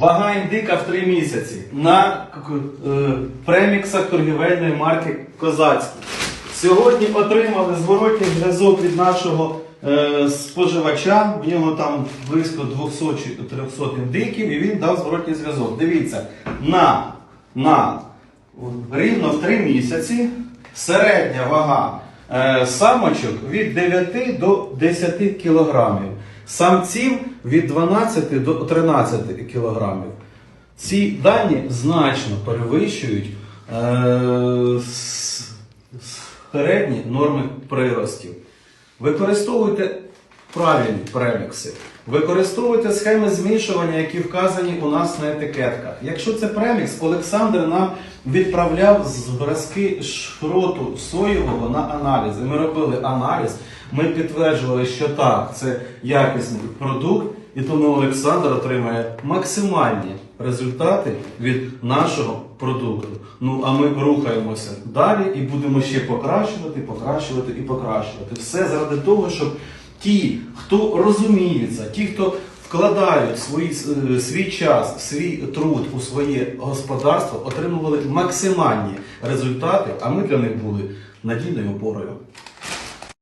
Вага індика в 3 місяці на е, преміксах торгівельної марки Козацький. Сьогодні отримали зворотній зв'язок від нашого е, споживача. В нього там близько 200-300 індиків, і він дав зворотній зв'язок. Дивіться, на, на рівно в 3 місяці середня вага самочок від 9 до 10 кілограмів. Самців від 12 до 13 кілограмів. Ці дані значно перевищують е, середні норми приростів. Використовуйте правильні премікси. Використовуйте схеми змішування, які вказані у нас на етикетках. Якщо це премікс, Олександр нам відправляв зразки шроту соєвого на аналіз. І Ми робили аналіз, ми підтверджували, що так, це якісний продукт, і тому Олександр отримає максимальні результати від нашого продукту. Ну а ми рухаємося далі і будемо ще покращувати, покращувати і покращувати. Все заради того, щоб ті, хто розуміється, ті, хто вкладають свої, е, свій час, свій труд у своє господарство, отримували максимальні результати, а ми для них були надійною опорою.